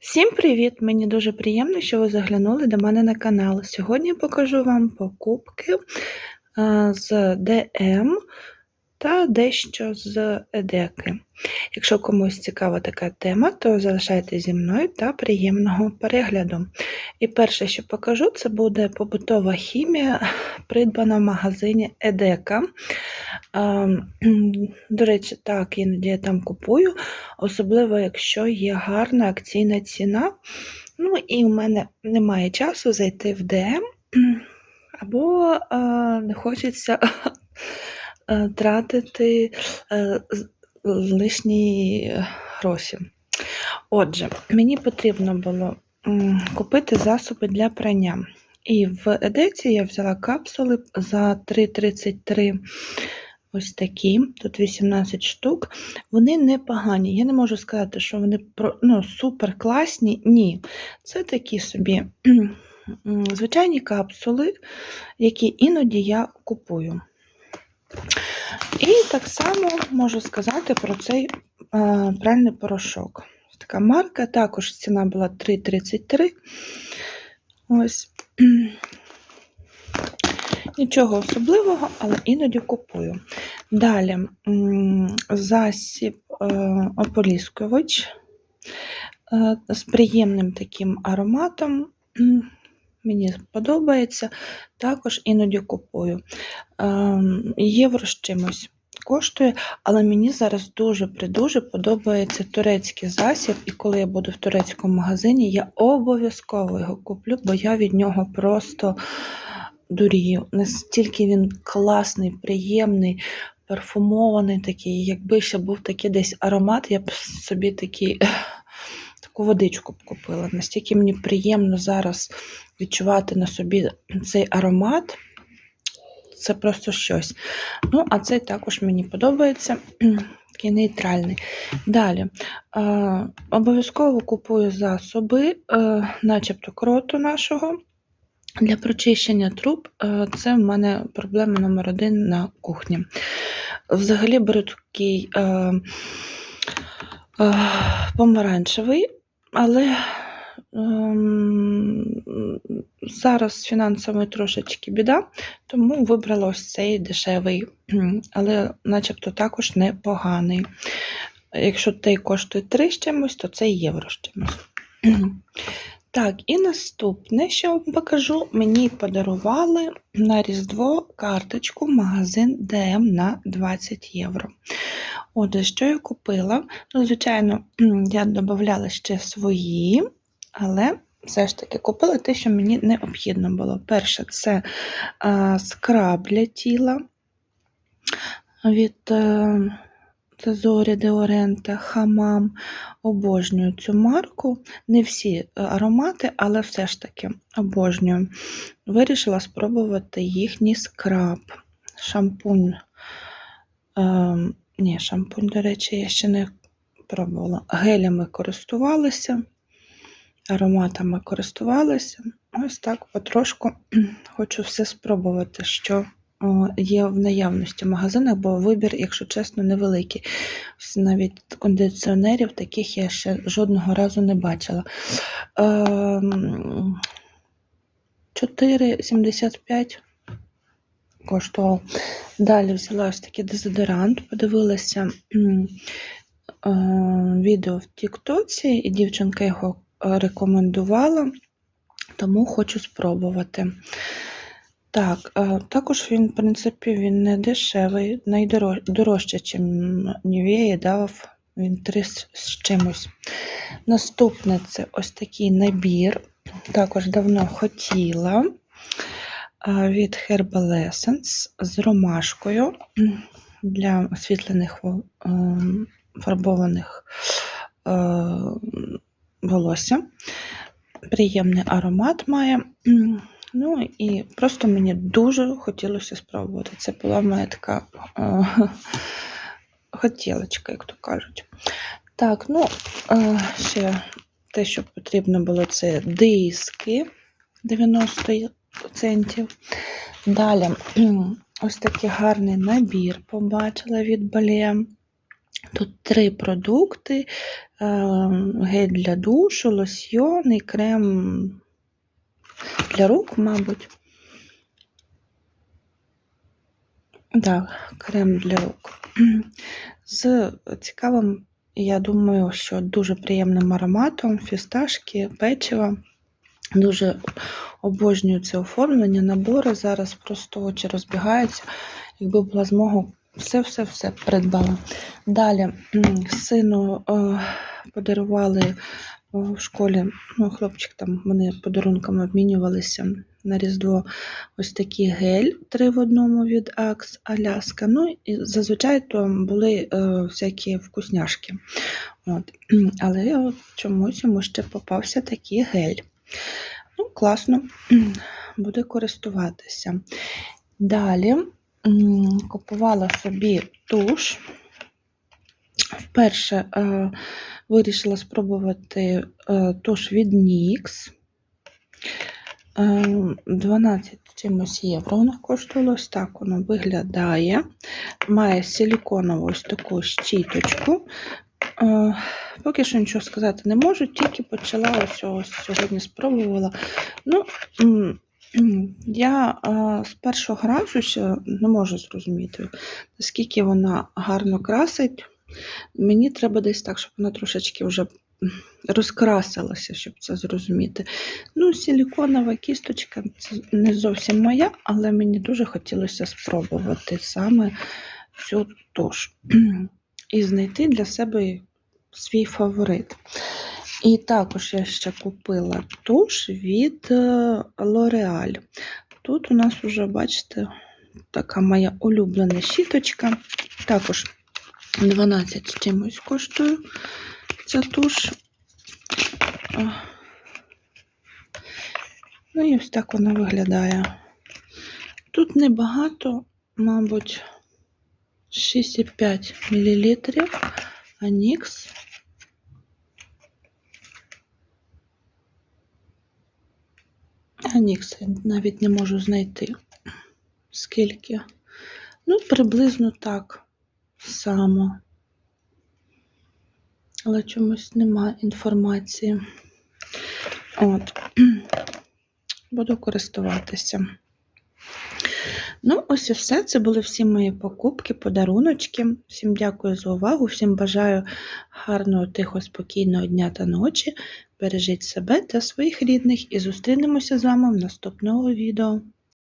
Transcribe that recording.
Всім привіт! Мені дуже приємно, що ви заглянули до мене на канал. Сьогодні покажу вам покупки е, з ДМ та дещо з Едеки. Якщо комусь цікава така тема, то залишайтеся зі мною та приємного перегляду. І перше, що покажу, це буде побутова хімія, придбана в магазині Едека. До речі, так, іноді я там купую, особливо якщо є гарна акційна ціна. Ну і в мене немає часу зайти в ДМ, або не хочеться тратити е, лишні гроші. Отже, мені потрібно було купити засоби для прання. І в Едеці я взяла капсули за 3,33. Ось такі, тут 18 штук. Вони непогані. Я не можу сказати, що вони ну, супер класні. Ні. Це такі собі звичайні капсули, які іноді я купую. І так само можу сказати про цей е, пральний порошок. Така марка, також ціна була 3,33. Ось. Нічого особливого, але іноді купую. Далі засіб е, ополіскувач е, з приємним таким ароматом. Мені подобається, також іноді купую. Ем, Євро з чимось коштує, але мені зараз дуже-придуже подобається турецький засіб, і коли я буду в турецькому магазині, я обов'язково його куплю, бо я від нього просто дурію. Настільки він класний, приємний, парфумований такий. Якби ще був такий десь аромат, я б собі такий, таку водичку купила. Настільки мені приємно зараз відчувати на собі цей аромат. Це просто щось. Ну, а цей також мені подобається. Такий нейтральний. Далі. Е, обов'язково купую засоби, е, начебто кроту нашого. Для прочищення труб е, це в мене проблема номер один на кухні. Взагалі беру такий е, е, помаранчевий, але ем, зараз з фінансами трошечки біда, тому вибрала ось цей дешевий, але начебто також непоганий. Якщо той коштує 3 з чимось, то це євро з чимось. Так, і наступне, що вам покажу, мені подарували на Різдво карточку магазин ДМ на 20 євро. Отже, що я купила? Ну, звичайно, я додавала ще свої, але все ж таки купила те, що мені необхідно було. Перше, це е, скраб для тіла від е, Тезорі де Орента, Хамам. Обожнюю цю марку. Не всі е, аромати, але все ж таки обожнюю. Вирішила спробувати їхній скраб. Шампунь. Ні, шампунь, до речі, я ще не пробувала. Гелями користувалася, ароматами користувалася. Ось так потрошку хочу все спробувати, що є в наявності в магазинах, бо вибір, якщо чесно, невеликий. Навіть кондиціонерів таких я ще жодного разу не бачила. Ем, 4,75 коштував. Далі взяла ось такий дезодорант, подивилася е, відео в Тіктоці, і дівчинка його е, рекомендувала, тому хочу спробувати. Так, е, також він, в принципі, він не дешевий, найдорожче, ніж Нівея дав він 3 з чимось. Наступне це ось такий набір. Також давно хотіла від Herbal Essence з ромашкою для освітлених ем, фарбованих е, волосся. Приємний аромат має. Ну і просто мені дуже хотілося спробувати. Це була моя така е, хотілочка, як то кажуть. Так, ну, е, ще те, що потрібно було, це диски 90 центів. Далі ось такий гарний набір побачила від Бале. Тут три продукти: е, гель для душу, лосьйон і крем для рук, мабуть. Так, крем для рук. З цікавим, я думаю, що дуже приємним ароматом фісташки, печива. Дуже обожнюю це оформлення, набори. Зараз просто очі розбігаються. Якби була змога, все-все-все придбала. Далі сину е, подарували в школі, ну, хлопчик там, вони подарунками обмінювалися на Різдво ось такий гель три в одному від Axe Аляска. Ну, і зазвичай то були е, всякі вкусняшки. От. Але чомусь йому ще попався такий гель. Ну, класно, буде користуватися. Далі купувала собі туш. Вперше е, вирішила спробувати е, туш від NYX. Е, 12 чимось євро вона коштувала. Ось так воно виглядає. Має силіконову ось таку щіточку. Е, Поки що нічого сказати не можу, тільки почала ось, ось сьогодні спробувала. Ну, я е, з першого разу ще не можу зрозуміти, наскільки вона гарно красить. Мені треба десь так, щоб вона трошечки вже розкрасилася, щоб це зрозуміти. Ну, силіконова кісточка це не зовсім моя, але мені дуже хотілося спробувати саме цю туш і знайти для себе свій фаворит. І також я ще купила туш від е, L'Oreal. Тут у нас вже, бачите, така моя улюблена щіточка. Також 12 з чимось коштує ця туш. Ну і ось так вона виглядає. Тут небагато, мабуть, 6,5 мл. Анікс. Анікс я навіть не можу знайти. Скільки? Ну, приблизно так само. Але чомусь нема інформації. От. Буду користуватися. Ну, ось і все. Це були всі мої покупки, подаруночки. Всім дякую за увагу, всім бажаю гарного, тихо, спокійного дня та ночі. Бережіть себе та своїх рідних і зустрінемося з вами в наступного відео.